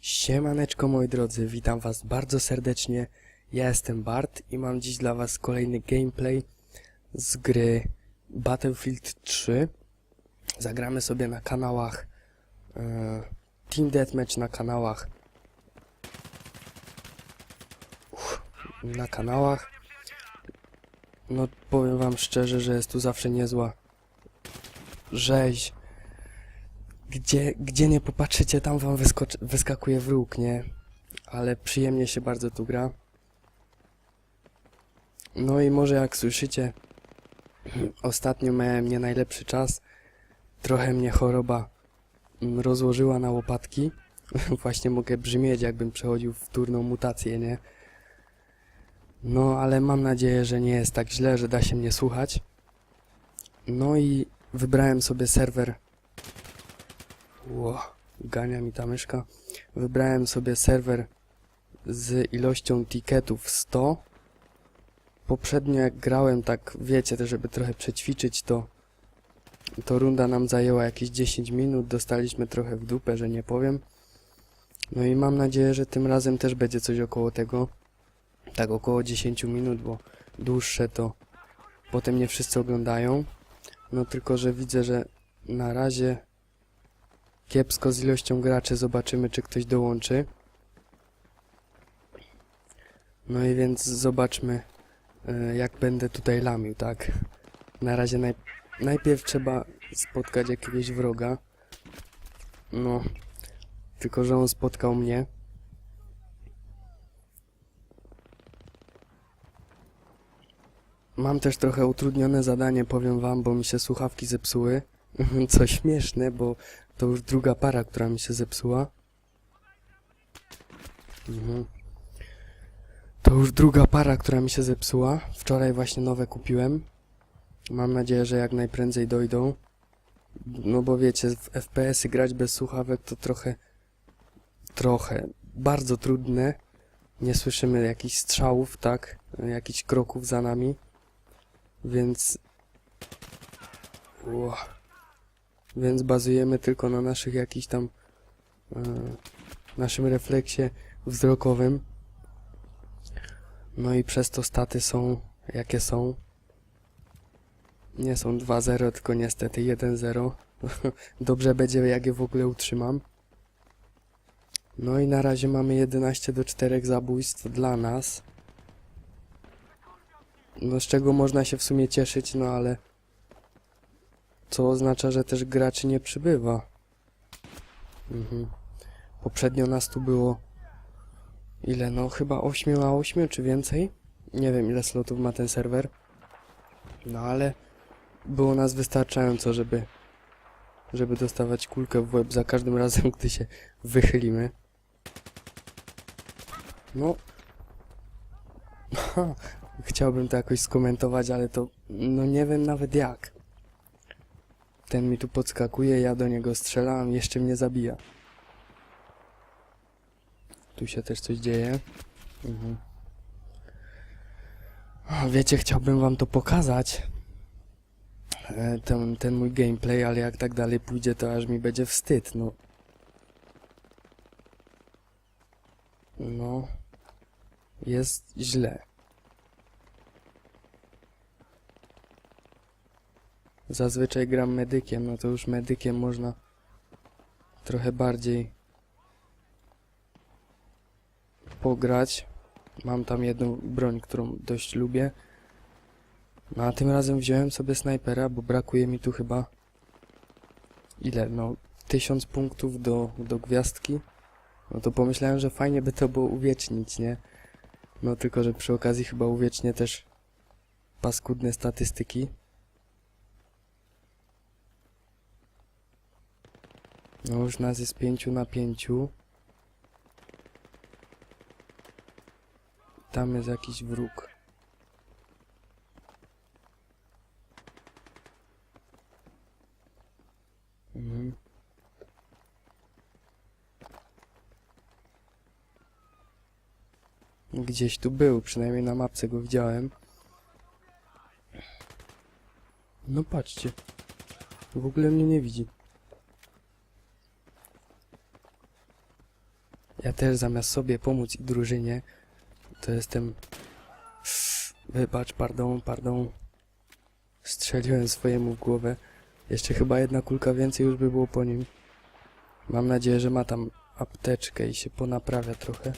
Siemaneczko moi drodzy, witam was bardzo serdecznie. Ja jestem Bart i mam dziś dla was kolejny gameplay z gry Battlefield 3. Zagramy sobie na kanałach e, Team Deathmatch na kanałach Uff, na kanałach no powiem wam szczerze, że jest tu zawsze niezła rzeź gdzie, gdzie nie popatrzycie, tam wam wyskoczy, wyskakuje wróg, nie? Ale przyjemnie się bardzo tu gra. No i może jak słyszycie, ostatnio miałem nie najlepszy czas. Trochę mnie choroba mm, rozłożyła na łopatki. Właśnie mogę brzmieć, jakbym przechodził wtórną mutację, nie? No, ale mam nadzieję, że nie jest tak źle, że da się mnie słuchać. No i wybrałem sobie serwer Ło, gania mi ta myszka. Wybrałem sobie serwer z ilością tiketów 100. Poprzednio jak grałem, tak wiecie, żeby trochę przećwiczyć, to to runda nam zajęła jakieś 10 minut, dostaliśmy trochę w dupę, że nie powiem. No i mam nadzieję, że tym razem też będzie coś około tego. Tak około 10 minut, bo dłuższe to potem nie wszyscy oglądają. No tylko, że widzę, że na razie kiepsko z ilością graczy. Zobaczymy, czy ktoś dołączy. No i więc zobaczmy, e, jak będę tutaj lamił, tak? Na razie naj... najpierw trzeba spotkać jakiegoś wroga. No, tylko że on spotkał mnie. Mam też trochę utrudnione zadanie, powiem wam, bo mi się słuchawki zepsuły. Co śmieszne, bo to już druga para, która mi się zepsuła. Mhm. To już druga para, która mi się zepsuła. Wczoraj właśnie nowe kupiłem. Mam nadzieję, że jak najprędzej dojdą. No bo wiecie, w FPS-y grać bez słuchawek to trochę... Trochę. Bardzo trudne. Nie słyszymy jakichś strzałów, tak? Jakichś kroków za nami. Więc... Ło. Więc bazujemy tylko na naszych jakichś tam... E, naszym refleksie wzrokowym. No i przez to staty są jakie są. Nie są 2-0, tylko niestety 1-0. Dobrze będzie, jak je w ogóle utrzymam. No i na razie mamy 11 do 4 zabójstw dla nas. No z czego można się w sumie cieszyć, no ale... Co oznacza, że też graczy nie przybywa. Mhm. Poprzednio nas tu było... Ile? No chyba 8 na 8 czy więcej? Nie wiem ile slotów ma ten serwer. No ale... Było nas wystarczająco, żeby... Żeby dostawać kulkę w łeb za każdym razem, gdy się wychylimy. No... Chciałbym to jakoś skomentować, ale to... No nie wiem nawet jak. Ten mi tu podskakuje, ja do niego strzelam, jeszcze mnie zabija. Tu się też coś dzieje. Mhm. Wiecie, chciałbym wam to pokazać. E, Ten, ten mój gameplay, ale jak tak dalej pójdzie, to aż mi będzie wstyd, no. No. Jest źle. Zazwyczaj gram medykiem, no to już medykiem można trochę bardziej pograć. Mam tam jedną broń, którą dość lubię. No a tym razem wziąłem sobie snajpera, bo brakuje mi tu chyba ile, no tysiąc punktów do, do gwiazdki. No to pomyślałem, że fajnie by to było uwiecznić, nie? No tylko, że przy okazji chyba uwiecznię też paskudne statystyki. No już nas jest pięciu na pięciu. Tam jest jakiś wróg. Mhm. Gdzieś tu był, przynajmniej na mapce go widziałem. No patrzcie. W ogóle mnie nie widzi. Też zamiast sobie pomóc i drużynie, to jestem... Wybacz, pardon, pardon. Strzeliłem swojemu w głowę. Jeszcze chyba jedna kulka więcej już by było po nim. Mam nadzieję, że ma tam apteczkę i się ponaprawia trochę.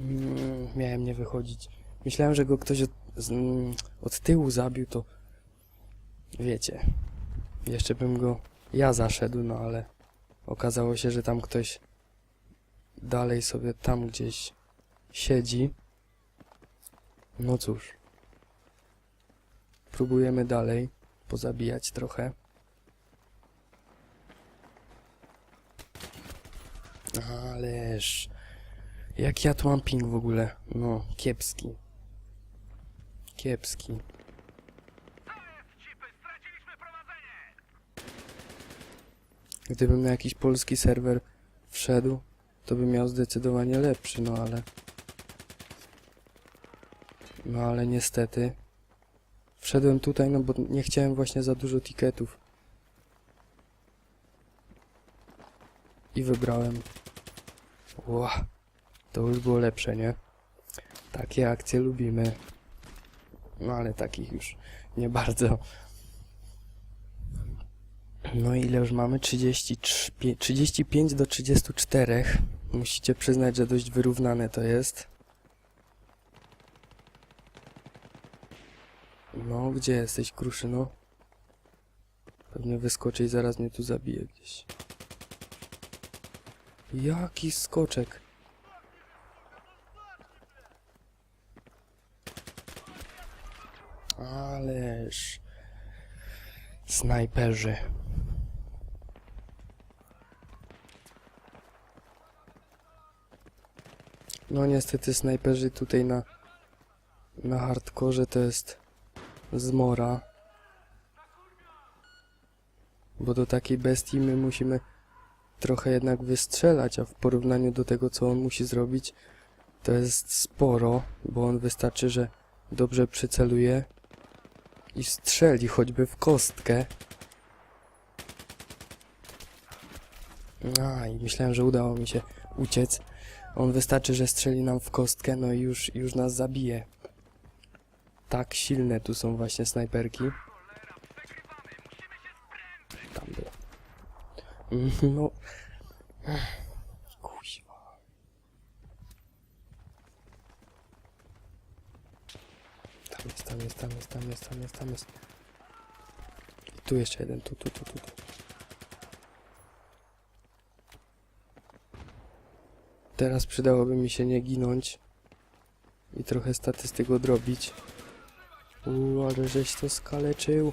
Mm, miałem nie wychodzić. Myślałem, że go ktoś od, z, mm, od tyłu zabił, to wiecie. Jeszcze bym go ja zaszedł, no ale okazało się, że tam ktoś dalej sobie tam gdzieś siedzi. No cóż. Próbujemy dalej pozabijać trochę. Ależ... Jak ja tu mam ping w ogóle? No, kiepski. Kiepski. Gdybym na jakiś polski serwer wszedł, to bym miał zdecydowanie lepszy, no ale... No ale niestety... Wszedłem tutaj, no bo nie chciałem właśnie za dużo tiketów. I wybrałem... Ła, to już było lepsze, nie? Takie akcje lubimy. No ale takich już nie bardzo. No ile już mamy? 33, pie- 35 do 34. Musicie przyznać, że dość wyrównane to jest. No, gdzie jesteś, Kruszyno? Pewnie wyskoczy i zaraz mnie tu zabije gdzieś. Jaki skoczek? Ależ... Snajperzy. No niestety snajperzy tutaj na na hardkorze to jest zmora. Bo do takiej bestii my musimy trochę jednak wystrzelać, a w porównaniu do tego co on musi zrobić to jest sporo, bo on wystarczy, że dobrze przyceluje i strzeli choćby w kostkę. A, i myślałem, że udało mi się uciec. On wystarczy, że strzeli nam w kostkę, no i już, już nas zabije. Tak silne tu są właśnie snajperki. Tam było. Mm, No. Kuźwa. Tam jest, tam jest, tam jest, tam jest, tam jest, tam jest. I tu jeszcze jeden, tu, tu, tu, tu. tu. Teraz przydałoby mi się nie ginąć i trochę statystyk odrobić. Uuu, ale żeś to skaleczył.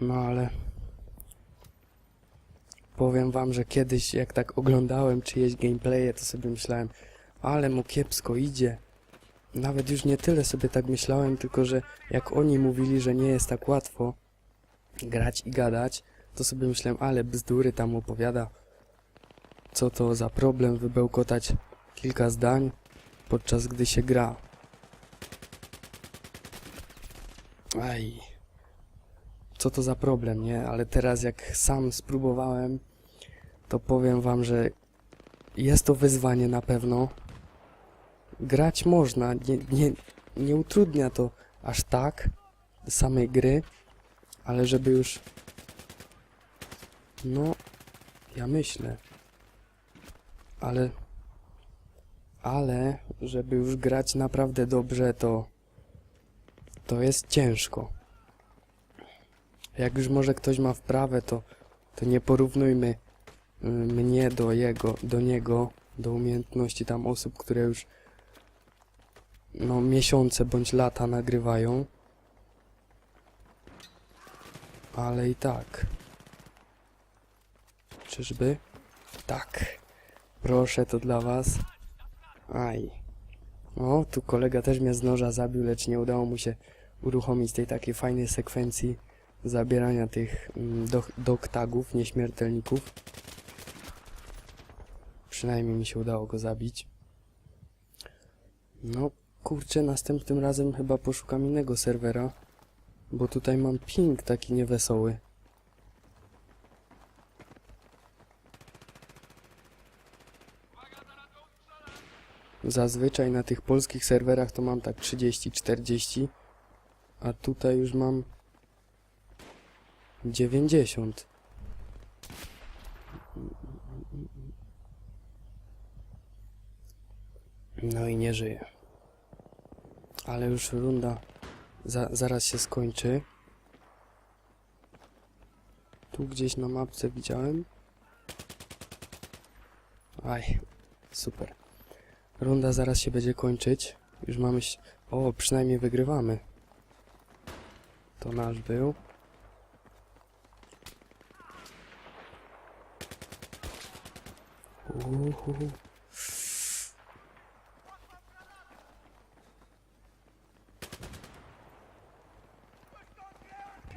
No ale... Powiem wam, że kiedyś jak tak oglądałem czyjeś gameplaye, to sobie myślałem, ale mu kiepsko idzie. Nawet już nie tyle sobie tak myślałem, tylko że jak oni mówili, że nie jest tak łatwo grać i gadać, to sobie myślałem, ale bzdury tam opowiada. Co to za problem wybełkotać kilka zdań, podczas gdy się gra. Aj. Co to za problem, nie? Ale teraz jak sam spróbowałem, to powiem wam, że jest to wyzwanie na pewno. Grać można, nie, nie, nie utrudnia to aż tak samej gry, ale żeby już... No, ja myślę. Ale... Ale, żeby już grać naprawdę dobrze, to... To jest ciężko. Jak już może ktoś ma wprawę, to, to nie porównujmy y, mnie do jego, do niego, do umiejętności tam osób, które już no miesiące bądź lata nagrywają. Ale i tak. Czyżby? Tak. Proszę, to dla was. Aj. O, tu kolega też mnie z noża zabił, lecz nie udało mu się uruchomić tej takiej fajnej sekwencji zabierania tych mm, dok, dog tagów, nieśmiertelników. Przynajmniej mi się udało go zabić. No, kurczę, następnym razem chyba poszukam innego serwera. Bo tutaj mam ping taki niewesoły. Zazwyczaj na tych polskich serwerach to mam tak 30-40, a tutaj już mam 90. No i nie żyje. Ale już runda za, zaraz się skończy. Tu gdzieś na mapce widziałem. Aj, super. Runda zaraz się będzie kończyć. Już mamy. O, przynajmniej wygrywamy. To nasz był. Uhu.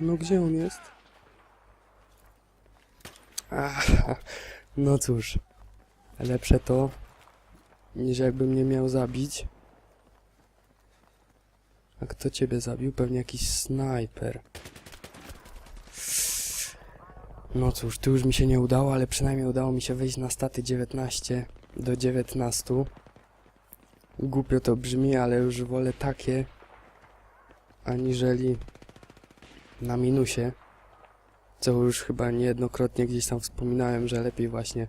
No gdzie on jest? Ach, no cóż. Lepsze to, niż jakby mnie miał zabić. A kto ciebie zabił? Pewnie jakiś snajper. No cóż, tu już mi się nie udało, ale przynajmniej udało mi się wejść na staty 19 do 19. Głupio to brzmi, ale już wolę takie, aniżeli na minusie. Co już chyba niejednokrotnie gdzieś tam wspominałem, że lepiej właśnie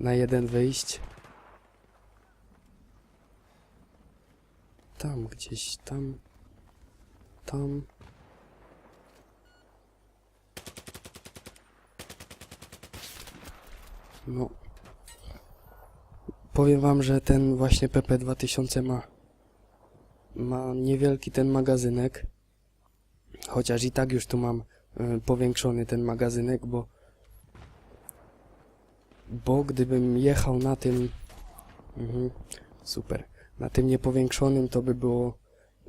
na jeden wyjść. Tam gdzieś, tam, tam. No. Powiem wam, że ten właśnie PP2000 ma ma niewielki ten magazynek. Chociaż i tak już tu mam y, powiększony ten magazynek, bo bo gdybym jechał na tym mhm, super, na tym niepowiększonym to by było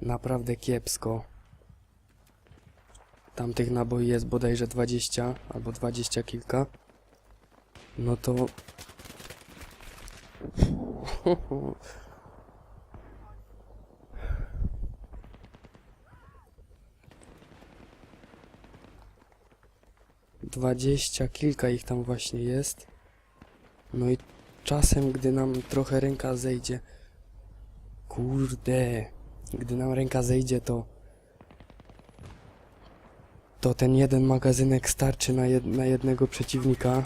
naprawdę kiepsko. Tam tych naboi jest bodajże 20 albo 20 kilka. No to Dwadzieścia kilka ich tam właśnie jest. No i czasem, gdy nam trochę ręka zejdzie. Kurde. Gdy nam ręka zejdzie, to. To ten jeden magazynek starczy na, jed na jednego przeciwnika.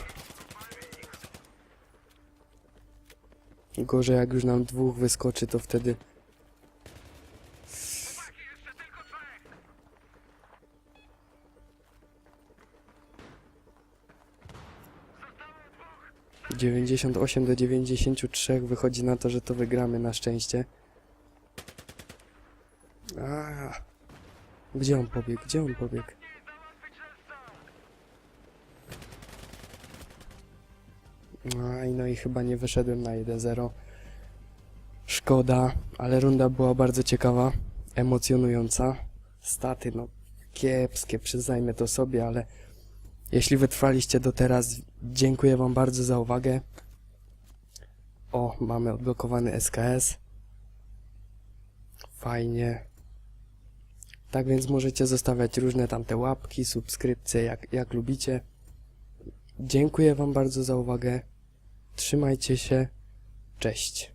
Gorzej, jak już nam dwóch wyskoczy, to wtedy. Dziewięćdziesiąt osiem do dziewięćdziesięciu trzech wychodzi na to, że to wygramy na szczęście. A, gdzie on pobiegł? Gdzie on pobiegł? Aj, no i chyba nie wyszedłem na 1-0. Szkoda, ale runda była bardzo ciekawa, emocjonująca. Staty, no kiepskie, przyznajmy to sobie, ale jeśli wytrwaliście do teraz, dziękuję Wam bardzo za uwagę. O, mamy odblokowany SKS. Fajnie. Tak więc możecie zostawiać różne tamte łapki, subskrypcje, jak, jak lubicie. Dziękuję Wam bardzo za uwagę. Trzymajcie się. Cześć.